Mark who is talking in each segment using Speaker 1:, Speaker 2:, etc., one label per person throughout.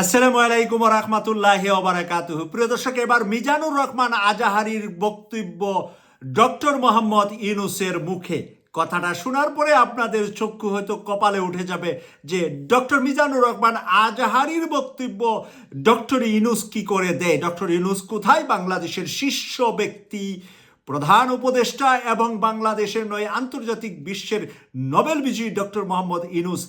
Speaker 1: আসসালামু আলাইকুম রহমতুল্লাহ ওবরাকাতুহ প্রিয় দর্শক, এবার মিজানুর রহমান আজাহারির বক্তব্য ডক্টর মোহাম্মদ ইউনুসের মুখে। কথাটা শোনার পরে আপনাদের চক্ষু হয়তো কপালে উঠে যাবে যে, ডক্টর মিজানুর রহমান আজাহারির বক্তব্য ডক্টর ইউনুস কি করে দেয়? ডক্টর ইউনুস কোথায়? বাংলাদেশের শীর্ষ ব্যক্তি, প্রধান উপদেষ্টা এবং বাংলাদেশের নয়, আন্তর্জাতিক বিশ্বের নোবেল বিজয়ী ডক্টর মোহাম্মদ ইনুস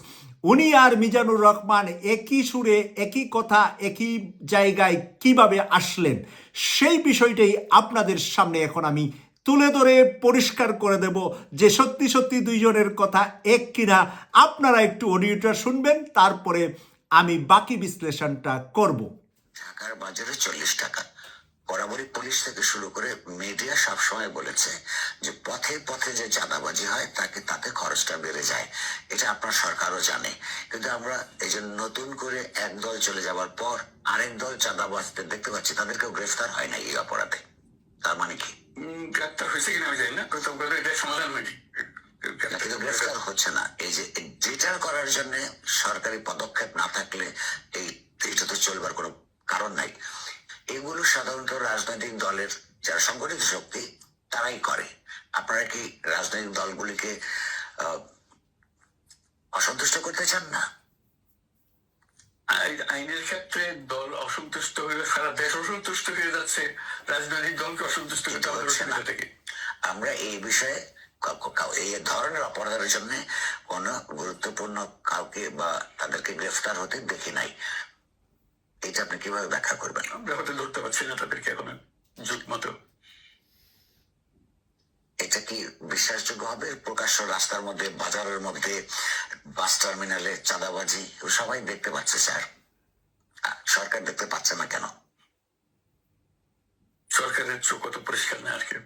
Speaker 1: উনি আর মিজানুর রহমান একই সুরে, একই কথা, একই জায়গায় কীভাবে আসলেন, সেই বিষয়টাই আপনাদের সামনে এখন আমি তুলে ধরে পরিষ্কার করে দেব যে সত্যি সত্যি দুইজনের কথা এক কিনা। আপনারা একটু অডিওটা শুনবেন, তারপরে আমি বাকি বিশ্লেষণটা করব।
Speaker 2: ঢাকার বাজারে চল্লিশ টাকা বরাবরই পুলিশ থেকে শুরু করে মিডিয়া সবসময় বলেছে যে পথে পথে যে চাঁদাবাজি হয় তাকে তাতে খরচটা বেড়ে যায়। এটা আপনার সরকারও জানে। কিন্তু আমরা এই যে নতুন করে এক দল চলে যাওয়ার পর আরেক দল চাঁদাবাজদের দেখতে পাচ্ছি তাদেরকেও গ্রেফতার হয় না এই অপরাধে। তার মানে কি?
Speaker 3: উম, গ্রেপ্তার হয়েছে কিনা আমি জানি না এটা সমাধান হয়নি
Speaker 2: কিন্তু গ্রেফতার হচ্ছে না। এই যে ডিটার করার জন্য সরকারি পদক্ষেপ না থাকলে এই এটা তো চলবার কোনো কারণ নাই। এগুলো সাধারণত রাজনৈতিক দলের যারা সংগঠিত শক্তি তারাই করে। আপনারা কি রাজনৈতিক দলগুলিকে অসন্তুষ্ট করতে চান না?
Speaker 3: আইনের ক্ষেত্রে দল অসন্তুষ্ট হয়ে সারা দেশ অসন্তুষ্ট হয়ে যাচ্ছে। রাজনৈতিক দলকে অসন্তুষ্ট করতে থেকে
Speaker 2: আমরা এই বিষয়ে এই ধরনের অপরাধের জন্য কোন গুরুত্বপূর্ণ কাউকে বা তাদেরকে গ্রেফতার হতে দেখি নাই। এটা আপনি কীভাবে ব্যাখ্যা করবেন?
Speaker 3: আমরা হয়তো ধরতে পারছি না তাদেরকে এখন যুগ মতো।
Speaker 2: এটা কি বিশ্বাসযোগ্য হবে? প্রকাশ্য রাস্তার মধ্যে বাজারের মধ্যে বাস টার্মিনালে চাঁদাবাজি সবাই দেখতে পাচ্ছে স্যার। সরকার দেখতে পাচ্ছে না কেন?
Speaker 3: সরকারের চোখ অত পরিষ্কার না আর কি।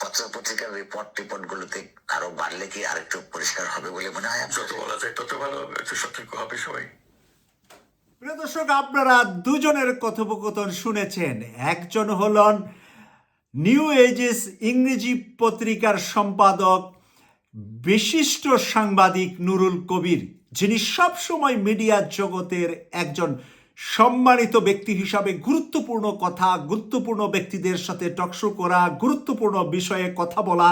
Speaker 2: পত্র পত্রিকার রিপোর্ট টিপোর্ট গুলোতে আরও বাড়লে কি আরেকটু পরিষ্কার হবে বলে মনে হয়
Speaker 3: যত বলা যায় তত ভালো হবে একটু সতর্ক হবে সবাই।
Speaker 1: প্রিয় দর্শক, আপনারা দুজনের কথোপকথন শুনেছেন। একজন হলন নিউ এজেস ইংরেজি পত্রিকার সম্পাদক, বিশিষ্ট সাংবাদিক নুরুল কবির, যিনি সবসময় মিডিয়া জগতের একজন সম্মানিত ব্যক্তি হিসাবে গুরুত্বপূর্ণ কথা, গুরুত্বপূর্ণ ব্যক্তিদের সাথে টকশো করা, গুরুত্বপূর্ণ বিষয়ে কথা বলা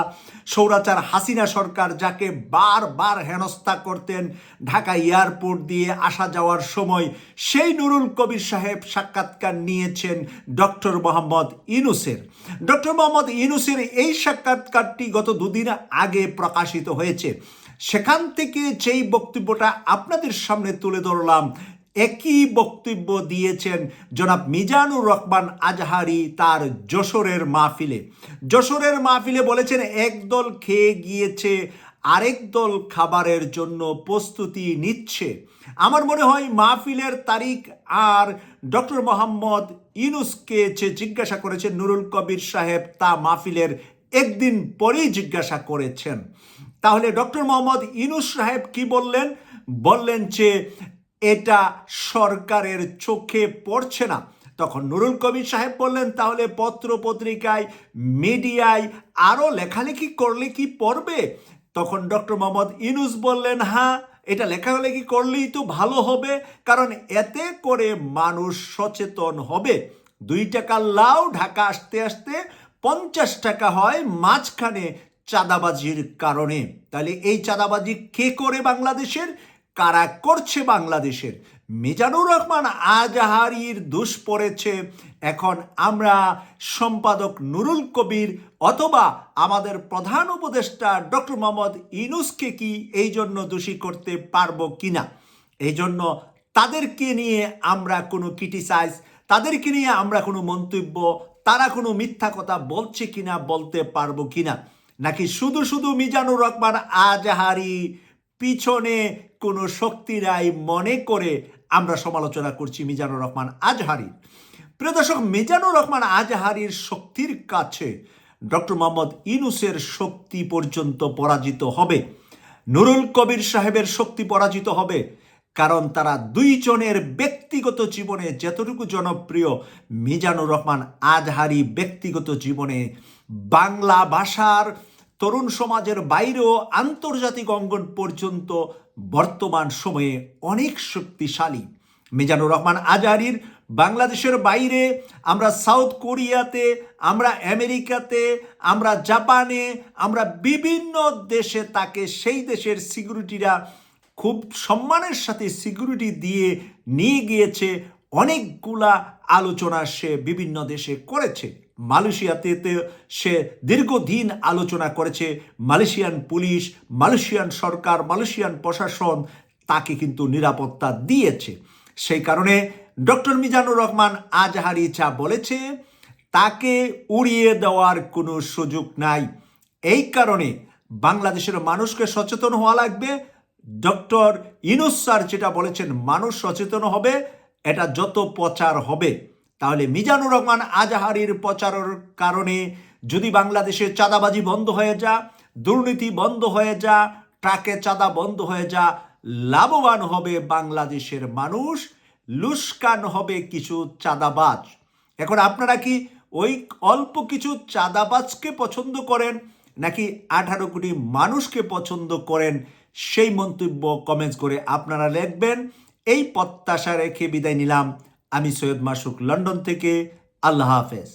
Speaker 1: সৌরাচার হাসিনা সরকার যাকে বারবার হেনস্থা করতেন ঢাকা এয়ারপোর্ট দিয়ে আসা যাওয়ার সময়, সেই নুরুল কবির সাহেব সাক্ষাৎকার নিয়েছেন ডক্টর মোহাম্মদ ইনুসের ডক্টর মোহাম্মদ ইনুসের এই সাক্ষাৎকারটি গত দুদিন আগে প্রকাশিত হয়েছে। সেখান থেকে যেই বক্তব্যটা আপনাদের সামনে তুলে ধরলাম একই বক্তব্য দিয়েছেন জনাব মিজানুর রহমান আজহারি তার যশোরের মাহফিলে। যশোরের মাহফিলে বলেছেন একদল খেয়ে গিয়েছে, আরেক দল খাবারের জন্য প্রস্তুতি নিচ্ছে। আমার মনে হয় মাহফিলের তারিখ আর ডক্টর মোহাম্মদ ইনুসকে যে জিজ্ঞাসা করেছেন নুরুল কবির সাহেব, তা মাহফিলের একদিন পরেই জিজ্ঞাসা করেছেন। তাহলে ডক্টর মোহাম্মদ ইনুস সাহেব কি বললেন? বললেন যে এটা সরকারের চোখে পড়ছে না। তখন নুরুল কবির সাহেব বললেন, তাহলে পত্র পত্রিকায় মিডিয়ায় আরও লেখালেখি করলে কি পড়বে? তখন ডক্টর মোহাম্মদ ইনুস বললেন হ্যাঁ এটা লেখালেখি করলেই তো ভালো হবে, কারণ এতে করে মানুষ সচেতন হবে। দুই টাকা লাউ ঢাকা আসতে আসতে পঞ্চাশ টাকা হয় মাঝখানে চাঁদাবাজির কারণে। তাহলে এই চাঁদাবাজি কে করে বাংলাদেশের? কারা করছে বাংলাদেশের? মিজানুর রহমান আজাহারির দোষ পড়েছে। এখন আমরা সম্পাদক নুরুল কবির অথবা আমাদের প্রধান উপদেষ্টা ডক্টর মোহাম্মদ ইনুসকে কি এই জন্য দোষী করতে পারব কিনা? এই জন্য তাদেরকে নিয়ে আমরা কোনো ক্রিটিসাইজ তাদেরকে নিয়ে আমরা কোনো মন্তব্য, তারা কোনো মিথ্যা কথা বলছে কিনা, বলতে পারব কিনা? নাকি শুধু শুধু মিজানুর রহমান আজাহারি পিছনে কোনো শক্তি নাই মনে করে আমরা সমালোচনা করছি মিজানুর রহমান আজহারি। প্রিয় দর্শক, মিজানুর রহমান আজহারির শক্তির কাছে ডক্টর মোহাম্মদ ইনুসের শক্তি পর্যন্ত পরাজিত হবে। নুরুল কবির সাহেবের শক্তি পরাজিত হবে কারণ তারা দুইজনের ব্যক্তিগত জীবনে যতটুকু জনপ্রিয়, মিজানুর রহমান আজহারি ব্যক্তিগত জীবনে বাংলা ভাষার তরুণ সমাজের বাইরেও আন্তর্জাতিক অঙ্গন পর্যন্ত বর্তমান সময়ে অনেক শক্তিশালী। মিজানুর রহমান আজহারির বাংলাদেশের বাইরে, আমরা সাউথ কোরিয়াতে, আমরা আমেরিকাতে, আমরা জাপানে, আমরা বিভিন্ন দেশে তাকে সেই দেশের সিকিউরিটিরা খুব সম্মানের সাথে সিকিউরিটি দিয়ে নিয়ে গিয়েছে। অনেকগুলা আলোচনা সে বিভিন্ন দেশে করেছে। মালয়েশিয়াতে সে দীর্ঘদিন আলোচনা করেছে। মালয়েশিয়ান পুলিশ, মালয়েশিয়ান সরকার, মালয়েশিয়ান প্রশাসন তাকে কিন্তু নিরাপত্তা দিয়েছে। সেই কারণে ডক্টর মিজানুর রহমান আজহারি যা বলেছে, তাকে উড়িয়ে দেওয়ার কোনো সুযোগ নাই। এই কারণে বাংলাদেশের মানুষকে সচেতন হওয়া লাগবে। ডক্টর ইনুস স্যার যেটা বলেছেন, মানুষ সচেতন হবে, এটা যত প্রচার হবে। তাহলে মিজানুর রহমান আজাহারির প্রচারের কারণে যদি বাংলাদেশে চাঁদাবাজি বন্ধ হয়ে যা, দুর্নীতি বন্ধ হয়ে যা, ট্রাকে চাঁদা বন্ধ হয়ে যা, লাভবান হবে বাংলাদেশের মানুষ, লুস্কান হবে কিছু চাঁদাবাজ। এখন আপনারা কি ওই অল্প কিছু চাঁদাবাজকে পছন্দ করেন, নাকি আঠারো কোটি মানুষকে পছন্দ করেন? সেই মন্তব্য কমেন্টস করে আপনারা লিখবেন। এই প্রত্যাশা রেখে বিদায় নিলাম। আমি সৈয়দ মাসুক লন্ডন থেকে। আল্লাহ হাফেজ।